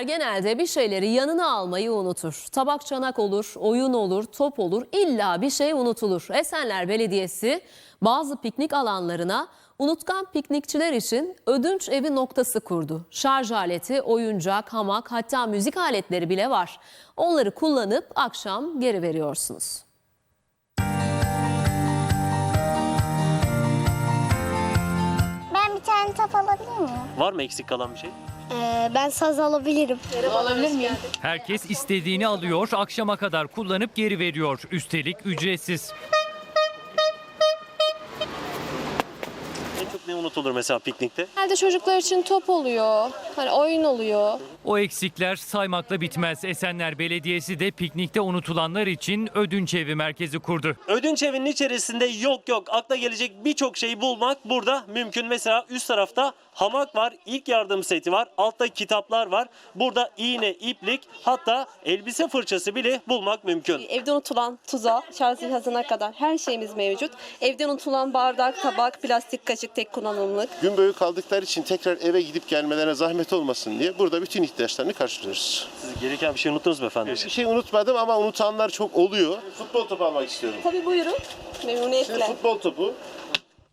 Genelde bir şeyleri yanına almayı unutur. Tabak çanak olur, oyun olur, top olur, illa bir şey unutulur. Esenler Belediyesi bazı piknik alanlarına unutkan piknikçiler için ödünç evi noktası kurdu. Şarj aleti, oyuncak, hamak hatta müzik aletleri bile var. Onları kullanıp akşam geri veriyorsunuz. Ben bir tane top alabilir miyim? Var mı eksik kalan bir şey? Ee, ben saz alabilirim. Herkes istediğini alıyor, akşama kadar kullanıp geri veriyor. Üstelik ücretsiz. En çok ne unutulur mesela piknikte? Genelde çocuklar için top oluyor, hani oyun oluyor. O eksikler saymakla bitmez. Esenler Belediyesi de piknikte unutulanlar için ödünç evi merkezi kurdu. Ödünç evinin içerisinde yok yok akla gelecek birçok şeyi bulmak burada mümkün. Mesela üst tarafta hamak var, ilk yardım seti var, altta kitaplar var. Burada iğne, iplik hatta elbise fırçası bile bulmak mümkün. Evde unutulan tuza, şarj cihazına kadar her şeyimiz mevcut. Evde unutulan bardak, tabak, plastik kaşık tek kullanımlık. gün boyu kaldıkları için tekrar eve gidip gelmelerine zahmet olmasın diye burada bütün ihtiyaçlarını karşılıyoruz. Siz gereken bir şey unuttunuz mu efendim? Bir şey unutmadım ama unutanlar çok oluyor. Futbol topu almak istiyorum. Tabii buyurun, memnuniyetle. Futbol topu.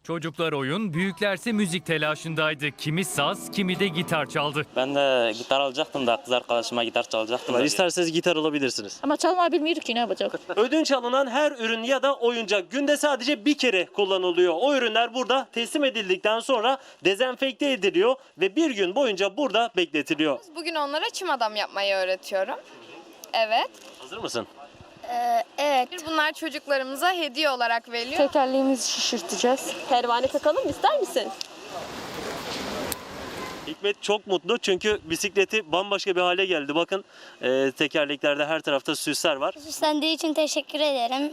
Çocuklar oyun, büyüklerse müzik telaşındaydı. Kimi saz, kimi de gitar çaldı. Ben de gitar alacaktım da kız arkadaşıma gitar çalacaktım. da. İsterseniz gitar alabilirsiniz. Ama çalmayı bilmiyor ki ne yapacak? Ödünç alınan her ürün ya da oyuncak günde sadece bir kere kullanılıyor. O ürünler burada teslim edildikten sonra dezenfekte ediliyor ve bir gün boyunca burada bekletiliyor. Bugün onlara çim adam yapmayı öğretiyorum. Evet. Hazır mısın? Ee, evet. Bunlar çocuklarımıza hediye olarak veriliyor. Tekerleğimizi şişirteceğiz. Pervane takalım ister misin? Hikmet çok mutlu çünkü bisikleti bambaşka bir hale geldi. Bakın e, tekerleklerde her tarafta süsler var. Süslendiği için teşekkür ederim.